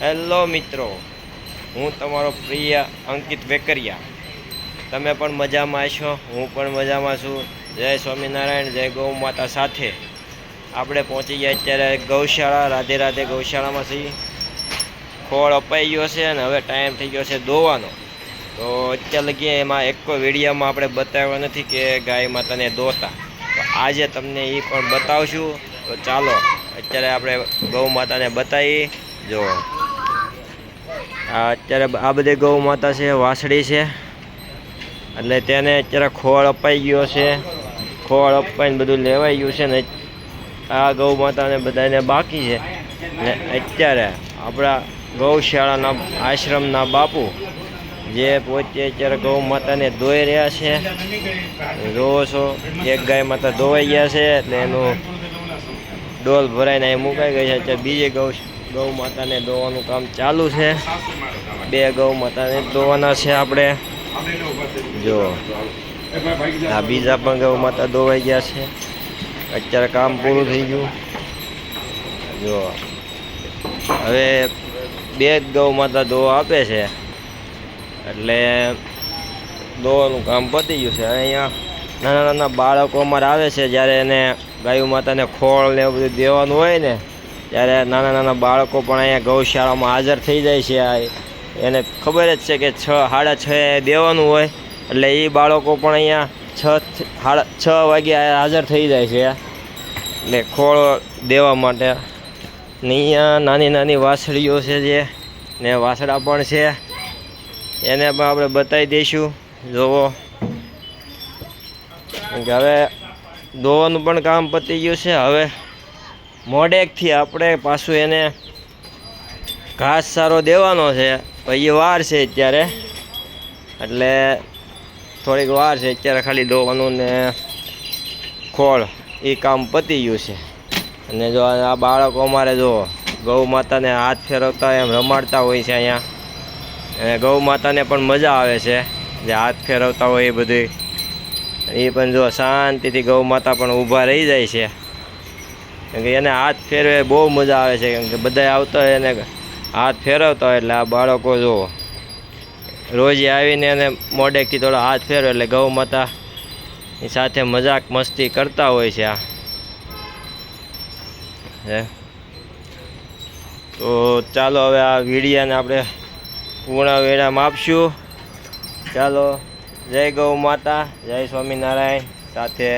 Hello મિત્રો, હું તમારો પ્રિય અંકિત વેકરિયા. તમે પણ મજામાં છો હું પણ મજામાં છું. જય સ્વામિનારાયણ, જય ગૌ માતા સાથે. આપણે પહોંચી ગયા અત્યારે ગૌશાળા, રાધે રાધે ગૌશાળામાં છીએ. ખોળ અપાઈ ગયો છે અને હવે ટાઈમ થઈ ગયો છે દોવાનો. તો અત્યાર લગી એમાં એક વિડીયોમાં આપણે બતાવ્યો નથી કે ગાય માતાને દોતા. તો આજે તમને એ પણ બતાવશું. તો ચાલો, અત્યારે આપણે ગૌ માતાને બતાવી જો. અત્યારે આ બધી ગૌ માતા છે વાસળી છે. એટલે તેને અત્યારે ખોળ અપાઈ ગયો છે. ખોળ અપાઈને બધું લેવાઈ ગયું છે ને આ ગૌ માતાને બધાને બાકી છે. ને અત્યારે આપણા ગૌશાળાના આશ્રમના બાપુ જે પોતે અત્યારે ગૌ માતાને ધોઈ રહ્યા છે. જોવો છો એક ગાય માતા ધોવાઈ ગયા છે, એટલે એનું ડોલ ભરાઈને અહીં મુકાઈ ગઈ છે. અત્યારે બીજી ગૌ ગૌ માતાને ધોવાનું કામ ચાલુ છે. બે ગૌ માતાને ધોવાના છે આપણે. જો, આ બીજા પણ ગૌ માતા ધોવાઈ ગયા છે. અત્યારે કામ પૂરું થઈ ગયું. જો, હવે બે જ ગૌ માતા ધોવા આપે છે. એટલે દોવાનું કામ પતી ગયું છે. અહીંયા નાના નાના બાળકો અમારે આવે છે, જ્યારે એને ગાયું માતાને ખોળ ને એવું બધું દેવાનું હોય ને ત્યારે નાના નાના બાળકો પણ અહીંયા ગૌશાળામાં હાજર થઈ જાય છે આ. એને ખબર જ છે કે છ, સાડા છ દેવાનું હોય, એટલે એ બાળકો પણ અહીંયા છ સાડા છ વાગે હાજર થઈ જાય છે એટલે ખોળ દેવા માટે. ને અહીંયા નાની નાની વાસળીઓ છે જે, ને વાસળા પણ છે. એને પણ આપણે બતાવી દઈશું. જોવો. હવે દોવાનું પણ કામ પતી ગયું છે. હવે મોડેકથી આપણે પાછું એને ઘાસ સારો દેવાનો છે. પછી વાર છે અત્યારે. એટલે થોડીક વાર છે અત્યારે ખાલી દોવાનું ને ખોળ. એ કામ પતી ગયું છે. અને જો આ બાળકો અમારે જો ગૌ માતાને હાથ ફેરવતા એમ રમાડતા હોય છે અહીંયા. અને ગૌ માતાને પણ મજા આવે છે. જે હાથ ફેરવતા હોય એ બધી એ પણ જો શાંતિથી ગૌ માતા પણ ઊભા રહી જાય છે. કેમ કે એને હાથ ફેરવે બહુ મજા આવે છે, કેમ કે બધા આવતા હોય એને હાથ ફેરવતા હોય એટલે આ બાળકો જુઓ. રોજ આવીને એને મોઢેથી થોડો હાથ ફેરવે એટલે ગૌ માતા સાથે મજાક મસ્તી કરતા હોય છે આ. તો ચાલો હવે આ વીડિયાને આપણે પૂર્ણ વિરામ આપશું. ચાલો, જય ગૌ માતા, જય સ્વામિનારાયણ સાથે